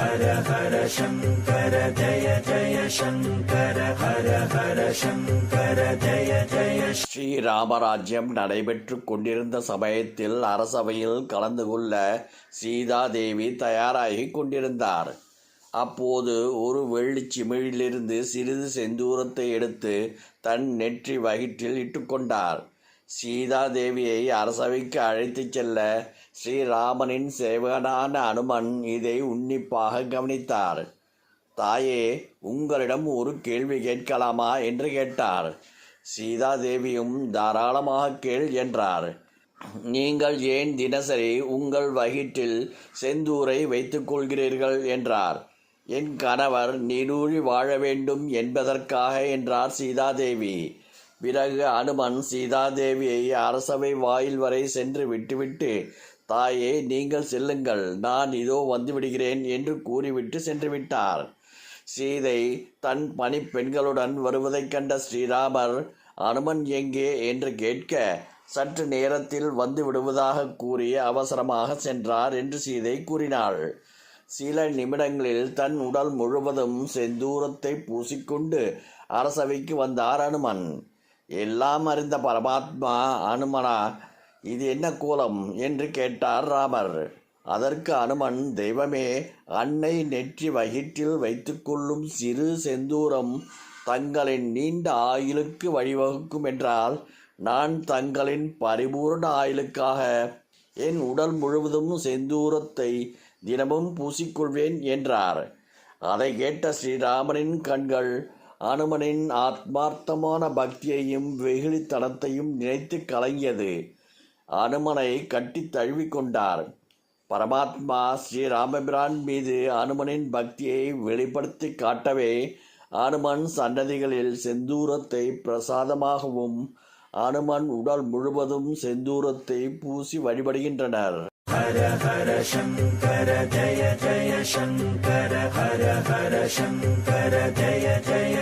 ஹர ஹர சங்கர ஜய ஜய சங்கர ஹர ஹர சங்கர ஜய ஜய ஸ்ரீராமராஜ்யம் நடைபெற்று கொண்டிருந்த சமயத்தில் அரசவையில் கலந்து கொள்ள சீதாதேவி தயாராகி கொண்டிருந்தார். அப்போது ஒரு வெள்ளி சிமிழிலிருந்து சிறிது செந்தூரத்தை எடுத்து தன் நெற்றி வயிற்றில் இட்டுக்கொண்டார் சீதாதேவியை அரசவைக்கு அழைத்துச் செல்ல ஸ்ரீராமனின் சேவகனான அனுமன் இதை உன்னிப்பாக கவனித்தார். தாயே உங்களிடம் ஒரு கேள்வி கேட்கலாமா என்று கேட்டார். சீதாதேவியும் தாராளமாக கேள் என்றார். நீங்கள் ஏன் தினசரி உங்கள் வயிற்றில் செந்தூரை வைத்துக்கொள்கிறீர்கள் என்றார். என் கணவர் நீடூழி வாழ வேண்டும் என்பதற்காக என்றார் சீதாதேவி. பிறகு அனுமன் சீதாதேவியை அரசவை வாயில் வரை சென்று விட்டுவிட்டு தாயே நீங்கள் செல்லுங்கள். நான் இதோ வந்துவிடுகிறேன் என்று கூறிவிட்டு சென்று விட்டார். சீதை தன் பணிப்பெண்களுடன் வருவதைக் கண்ட ஸ்ரீராமர் அனுமன் எங்கே? என்று கேட்க சற்று நேரத்தில் வந்து விடுவதாக கூறி அவசரமாக சென்றார் என்று சீதை கூறினாள். சில நிமிடங்களில் தன் உடல் முழுவதும் செந்தூரத்தை பூசிக்கொண்டு அரசவைக்கு வந்தார் அனுமன். எல்லாம் அறிந்த பரமாத்மா அனுமனா இது என்ன கோலம் என்று கேட்டார் ராமர். அதற்கு அனுமன் தெய்வமே அன்னை நெற்றி வயிற்றில் வைத்துக்கொள்ளும் சிறு செந்தூரம் தங்களின் நீண்ட ஆயுளுக்கு வழிவகுக்கும் என்றால் நான் தங்களின் பரிபூர்ண ஆயுளுக்காக என் உடல் முழுவதும் செந்தூரத்தை தினமும் பூசிக்கொள்வேன் என்றார். அதை கேட்ட ஸ்ரீராமனின் கண்கள் அனுமனின் ஆத்மார்த்தமான பக்தியையும் வெகுளித்தனத்தையும் நினைத்து கலங்கியது. அனுமனை கட்டி தழுவிக்கொண்டார். பரமாத்மா ஸ்ரீராமபிரான் மீது அனுமனின் பக்தியை வெளிப்படுத்தி காட்டவே அனுமன் சன்னதிகளில் செந்தூரத்தை பிரசாதமாகவும் அனுமன் உடல் முழுவதும் செந்தூரத்தை பூசி வழிபடுகின்றனர். ஹர ஹர சங்கர ஜய ஜய சங்கர ஹர ஹர சங்கர ஜய ஜய